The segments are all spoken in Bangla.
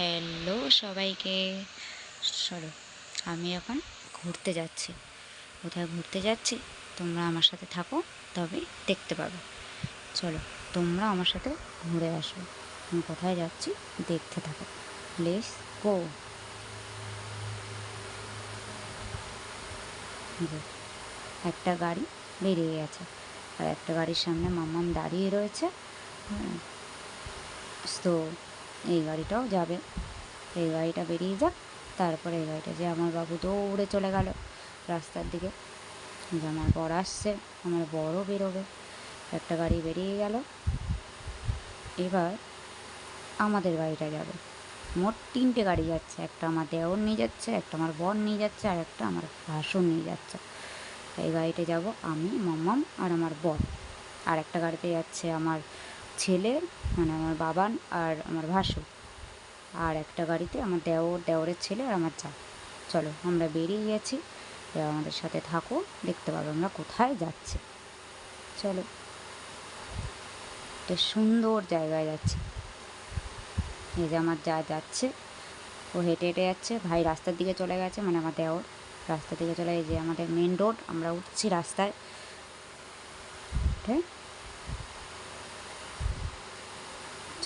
হ্যালো সবাইকে। চলো আমি এখন ঘুরতে যাচ্ছি। কোথায় ঘুরতে যাচ্ছি? তোমরা আমার সাথে থাকো, তবে দেখতে পাবে। চলো, তোমরা আমার সাথে ঘুরে আসো। আমি কোথায় যাচ্ছি, দেখতে থাকো। প্লেস গো একটা গাড়ি বেরিয়ে গেছে। আর একটা গাড়ির সামনে মামাম দাঁড়িয়ে রয়েছে। হ্যাঁ তো এই গাড়িটাও যাবে। এই গাড়িটা বেরিয়ে যাক, তারপরে এই গাড়িটা যে আমার বাবু দৌড়ে চলে গেল রাস্তার দিকে। যে আমার বর আসছে, আমার বড়ও বেরোবে। একটা গাড়ি বেরিয়ে গেল। এবার আমাদের গাড়িটা যাবে। মোট তিনটে গাড়ি যাচ্ছে, একটা আমার দেওর নিয়ে যাচ্ছে, একটা আমার বর নিয়ে যাচ্ছে, আর একটা আমার ভাসুর নিয়ে যাচ্ছে। এই গাড়িতে যাব আমি, মাম্মাম আর আমার বর। আর একটা গাড়িতে যাচ্ছে আমার ছেলে মানে আমার বাবান আর আমার ভাসু। আর একটা গাড়িতে আমার দেওর, দেওরের ছেলে আর আমার যা। চলো, আমরা বেরিয়ে গেছি। এবার আমাদের সাথে থাকো, দেখতে পাবো আমরা কোথায় যাচ্ছি। চলো। একটা সুন্দর জায়গায় যাচ্ছি। এই যে আমার যা যাচ্ছে, ও হেঁটে হেঁটে যাচ্ছে। ভাই রাস্তার দিকে চলে গেছে মানে আমার দেওর। রাস্তার দিকে চলে এই যে আমাদের মেন রোড আমরা উঠছি রাস্তায়। ঠিক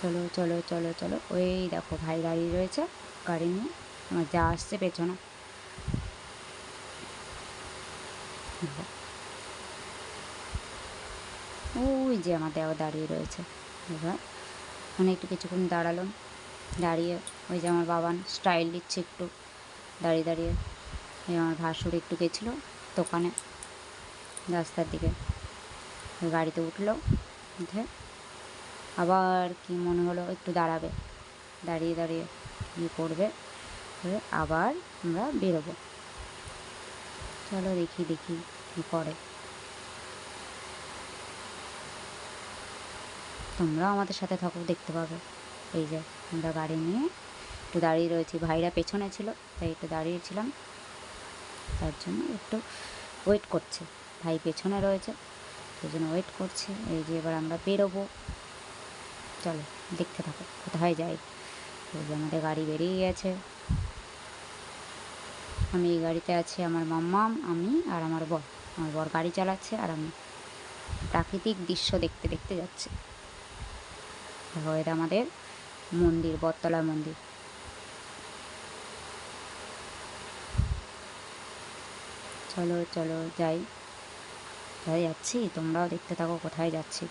চলো চলো চলো চলো। ওই দেখো, ভাই দাঁড়িয়ে রয়েছে গাড়ি নিয়ে। আমার যা আসছে পেছনে। ওই যে আমার দেওয়া দাঁড়িয়ে রয়েছে। এবার মানে একটু কিছুক্ষণ দাঁড়ালাম দাঁড়িয়ে ওই যে আমার বাবান স্টাইল দিচ্ছে একটু। দাঁড়িয়ে দাঁড়িয়ে। ওই আমার ভাসুর একটু গেছিল দোকানে। রাস্তার দিকে। গাড়িতে উঠল। উঠে আবার কি মনে হলো? একটু দাঁড়াবে। দাঁড়িয়ে দাঁড়িয়ে কী করবে। আবার আমরা বেরোবো। চলো দেখি দেখি কী করে। তোমরাও আমাদের সাথে থাকো, দেখতে পাবে। এই যে আমরা গাড়ি নিয়ে একটু দাঁড়িয়ে রয়েছি। ভাইরা পেছনে ছিল, তাই একটু দাঁড়িয়েছিলাম। তার জন্য একটু ওয়েট করছে। ভাই পেছনে রয়েছে, সেই জন্য ওয়েট করছে। এই যে এবার আমরা বেরোবো। চলো, দেখতে থাকো, কোথায় যাই। আমাদের গাড়ি বেরিয়ে গেছে। আমি এই গাড়িতে আছি আমার মাম্মাম, আমি আর আমার বর। আমার বর গাড়ি চালাচ্ছে আর আমি প্রাকৃতিক দৃশ্য দেখতে দেখতে যাচ্ছি। দেখো, এটা আমাদের মন্দির, বটতলা মন্দির। চলো চলো, যাই। কোথায় যাচ্ছি? তোমরাও দেখতে থাকো, কোথায় যাচ্ছি?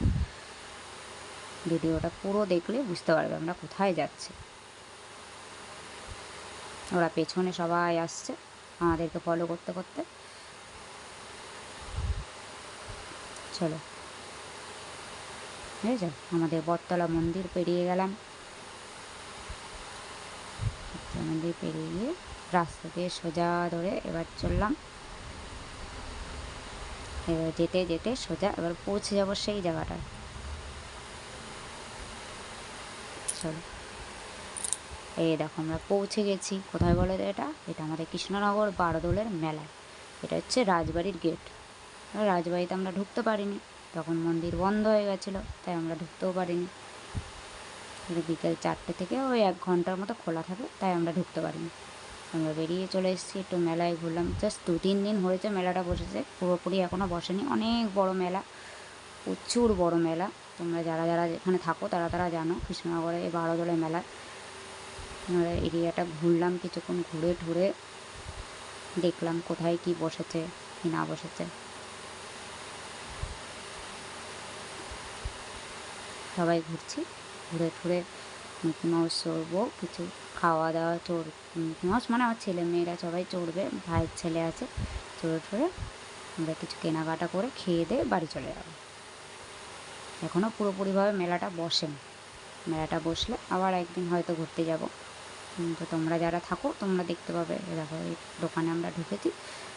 ভিডিওটা পুরো দেখলে বুঝতে পারবে আমরা কোথায় যাচ্ছি। ওরা পেছনে সবাই আসছে, আমাদেরকে ফলো করতে করতে। চলো। বুঝেছ আমাদের বটতলা মন্দির পেরিয়ে গেলাম। মন্দির পেরিয়ে গিয়ে রাস্তা দিয়ে সোজা ধরে এবার চললাম। এবার যেতে যেতে সোজা এবার পৌঁছে যাব সেই জায়গাটায়। চলো এই দেখো আমরা পৌঁছে গেছি। কোথায় বলে তো এটা? এটা আমাদের কৃষ্ণনগর বারোদোলের মেলায়। এটা হচ্ছে রাজবাড়ির গেট রাজবাড়িতে আমরা ঢুকতে পারিনি। তখন মন্দির বন্ধ হয়ে গেছিল, তাই আমরা ঢুকতেও পারিনি। বিকেল চারটে থেকে ওই এক ঘণ্টার মতো খোলা থাকে, তাই আমরা ঢুকতে পারিনি। আমরা বেরিয়ে চলে এসেছি একটু মেলায় ঘুরলাম। জাস্ট দু তিন দিন হয়েছে মেলাটা বসেছে। পুরোপুরি এখনও বসেনি। অনেক বড় মেলা, প্রচুর বড় মেলা। তোমরা যারা যারা এখানে থাকো, তারা তারা জানো কৃষ্ণনগরে এই বারোদলের মেলায় আমরা এরিয়াটা ঘুরলাম কিছুক্ষণ, ঘুরে ঘুরে দেখলাম কোথায় কি বসেছে, কি না বসেছে। সবাই ঘুরছি, ঘুরে ঘুরে মিকি মাউস চড়বো, কিছু খাওয়া দাওয়া চড়, মিকি মাউস মানে আমার ছেলে মেয়েরা সবাই চড়বে, ভাইয়ের ছেলে আছে, চড়ে ঠড়ে আমরা কিছু কেনাকাটা করে খেয়ে দিয়ে বাড়ি চলে যাব। এখনও পুরোপুরিভাবে মেলাটা বসেনি। মেলাটা বসলে আবার একদিন হয়তো ঘুরতে যাব। তো তোমরা যারা থাকো, তোমরা দেখতে পাবে। দেখো, এই দোকানে আমরা ঢুকেছি।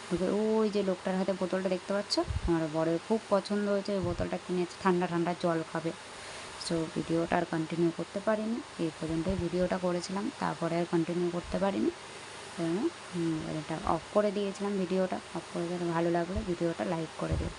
ঢুকে ওই যে লোকটার হাতে বোতলটা দেখতে পাচ্ছ? আমার বরের খুব পছন্দ হয়েছে ওই বোতলটা কিনেছে। ঠান্ডা ঠান্ডা জল খাবে। সো ভিডিওটা আর কন্টিনিউ করতে পারিনি। এই পর্যন্তই ভিডিওটা করেছিলাম। তারপরে আর কন্টিনিউ করতে পারিনি। এটা অফ করে দিয়েছিলাম ভিডিওটা। অফ করে দিলে ভালো লাগলে। ভিডিওটা লাইক করে দিও।